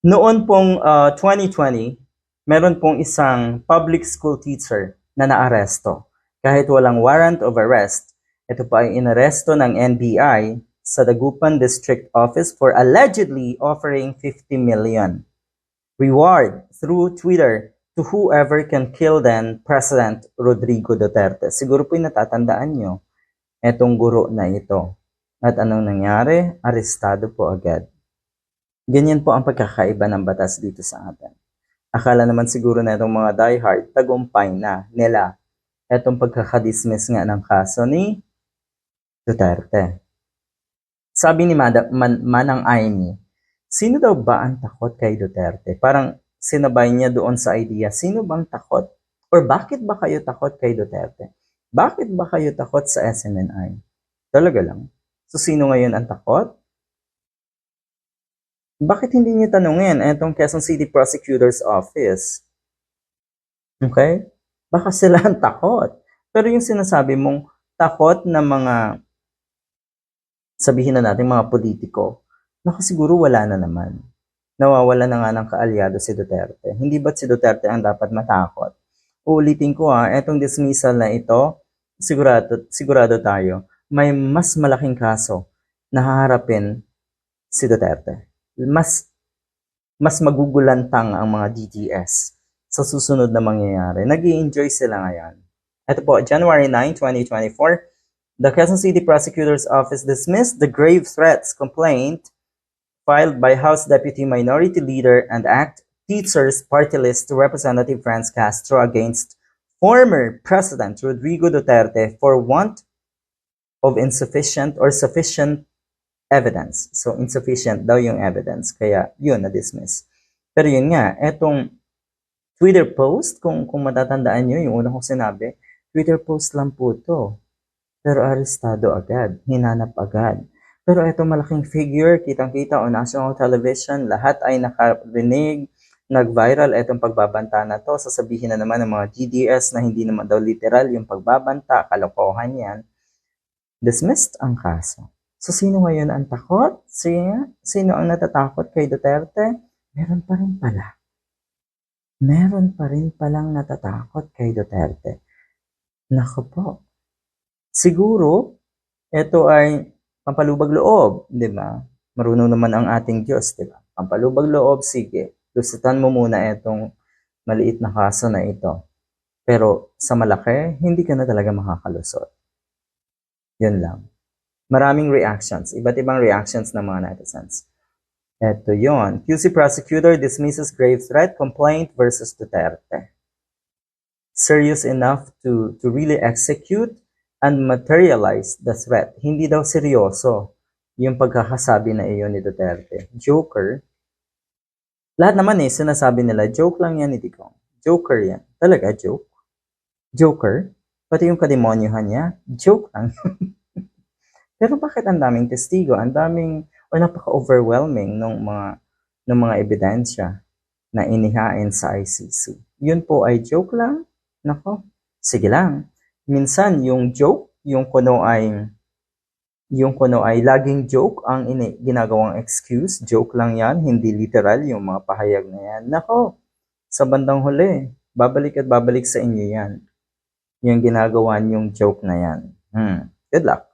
Noon pong ah, 2020, meron pong isang public school teacher na naaresto. Kahit walang warrant of arrest, ito pa ay inaresto ng NBI sa Dagupan District Office for allegedly offering 50 million reward through Twitter to whoever can kill then President Rodrigo Duterte. Siguro po natatandaan nyo, etong guro na ito. At anong nangyari? Arestado po agad. Ganyan po ang pagkakaiba ng batas dito sa atin. Akala naman siguro na itong mga diehard, tagumpay na nila itong pagkakadismiss nga ng kaso ni Duterte. Sabi ni Mada, Man, Manang Aimee, sino daw ba ang takot kay Duterte? Parang sinabay niya doon sa idea, sino bang takot? Or bakit ba kayo takot kay Duterte? Bakit ba kayo takot sa SMNI? Talaga lang. So sino ngayon ang takot? Bakit hindi niyo tanungin etong Quezon City Prosecutor's Office? Okay? Baka sila ang takot. Pero yung sinasabi mong takot na mga sabihin na natin mga politiko, naku siguro wala na naman. Nawawala na nga ng kaalyado si Duterte. Hindi ba't si Duterte ang dapat matakot? Uulitin ko ha, etong dismissal na ito, sigurado, sigurado tayo, may mas malaking kaso na haharapin si Duterte. Mas mas magugulantang ang mga DDS sa susunod na mangyayari. nag enjoy sila ngayon. Ito po, January 9, 2024, the Quezon City Prosecutor's Office dismissed the grave threats complaint filed by House Deputy Minority Leader and ACT Teachers Party List Representative Franz Castro against former President Rodrigo Duterte for want of insufficient or sufficient evidence. So, insufficient daw yung evidence. Kaya, yun, na-dismiss. Pero yun nga, etong Twitter post, kung, kung matatandaan nyo, yung una kong sinabi, Twitter post lang po to. Pero arestado agad, hinanap agad. Pero ito malaking figure, kitang-kita on national television, lahat ay nakarinig, nag-viral itong pagbabanta na to. Sasabihin na naman ng mga GDS na hindi naman daw literal yung pagbabanta, kalokohan yan. Dismissed ang kaso. So, sino ngayon ang takot? Sino, sino ang natatakot kay Duterte? Meron pa rin pala. Meron pa rin palang natatakot kay Duterte. Nako po. Siguro, ito ay pampalubag loob, di ba? Marunong naman ang ating Diyos, di ba? Pampalubag loob, sige. Lusutan mo muna itong maliit na kaso na ito. Pero sa malaki, hindi ka na talaga makakalusot. Yun lang. Maraming reactions, iba't ibang reactions ng mga netizens. Ito yon. QC prosecutor dismisses grave threat complaint versus Duterte serious enough to, to really execute and materialize the threat. Hindi daw seryoso yung pagkakasabi na iyon ni Duterte. Joker. Lahat naman eh, sinasabi nila, joke lang yan ni Digong. Joker yan. Talaga, joke. Joker. Pati yung kademonyohan niya, joke lang. Pero bakit ang daming testigo? Ang daming, o napaka-overwhelming ng mga, ng mga ebidensya na inihain sa ICC. Yun po ay joke lang Nako, sige lang. Minsan yung joke, yung kuno ay yung kuno ay laging joke ang ini ginagawang excuse. Joke lang yan, hindi literal yung mga pahayag na yan. Nako, sa bandang huli, babalik at babalik sa inyo yan. Yung ginagawa yung joke na yan. Hmm. Good luck.